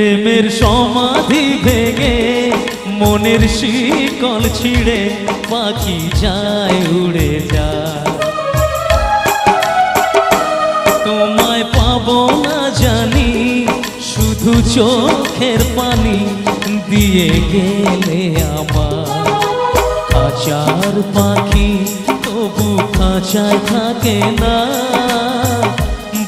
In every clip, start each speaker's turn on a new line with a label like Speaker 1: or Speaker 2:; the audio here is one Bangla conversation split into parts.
Speaker 1: প্রেমের সমাধি ভেঙে মনের শিকল ছিঁড়ে পাখি যায় উড়ে যায়। তোমায় পাবো না জানি, শুধু চোখের পানি দিয়ে গেলে আমার। খাঁচার পাখি তবু খাঁচায় থাকে না।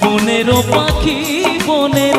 Speaker 1: বনেরও পাখি বনের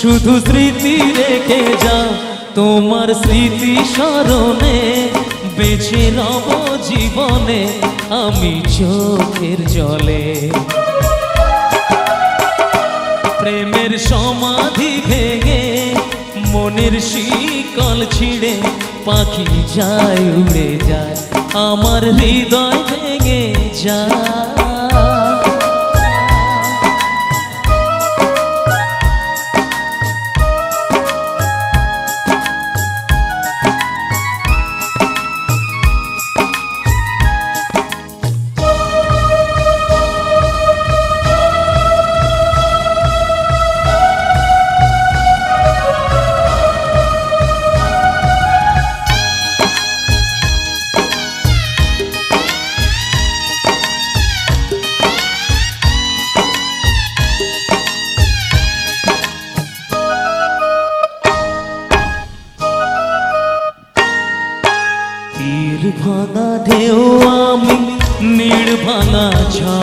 Speaker 1: শুধু স্মৃতি রেখে যা, তোমার স্মৃতি স্মরণে বেঁচে রব জীবনে আমি চোখের জলে। প্রেমের সমাধি ভেঙে মনের শিকল ছিঁড়ে পাখি যায়, উড়ে যায়, আমার হৃদয় ভেঙে যায়। তীর ভাঙা ঢেউ আমি নির্ভাঙা ছা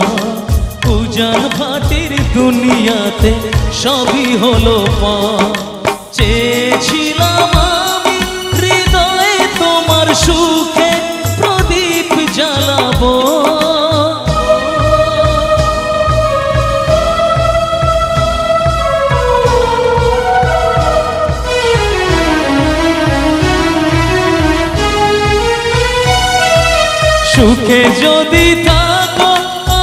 Speaker 1: পূজার ভাটির দুনিয়াতে সবই হলো পা সুখে যদি থাকো,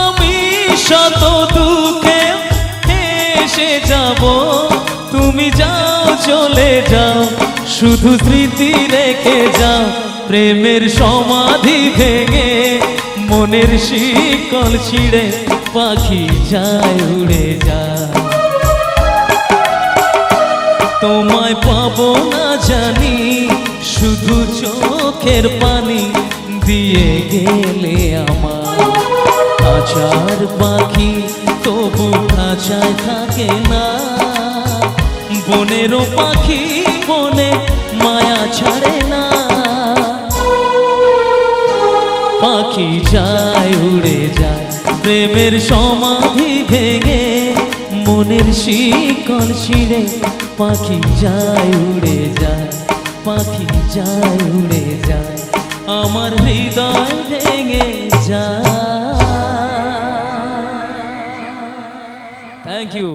Speaker 1: আমি শত দুঃখে হেসে যাব। তুমি যাও, চলে যাও, শুধু স্মৃতি রেখে যাও। প্রেমের সমাধি ভেঙে মনের শিকল ছিঁড়ে পাখি যায় উড়ে যায়। তোমায় পাবো না জানি, শুধু চোখের পানি দিয়ে গেলে আমার। খাঁচার পাখি তবু খাঁচায় থাকে না। বনেরও পাখি বনে মায়া ছাড়ে না। পাখি যায়, উড়ে যায়, প্রেমের সমাধি ভেঙে মনের শিকল ছিঁড়ে পাখি যায়, উড়ে যায়, পাখি যায়, উড়ে যায়। আমার হৃদয় ভেঙে যায়। Thank you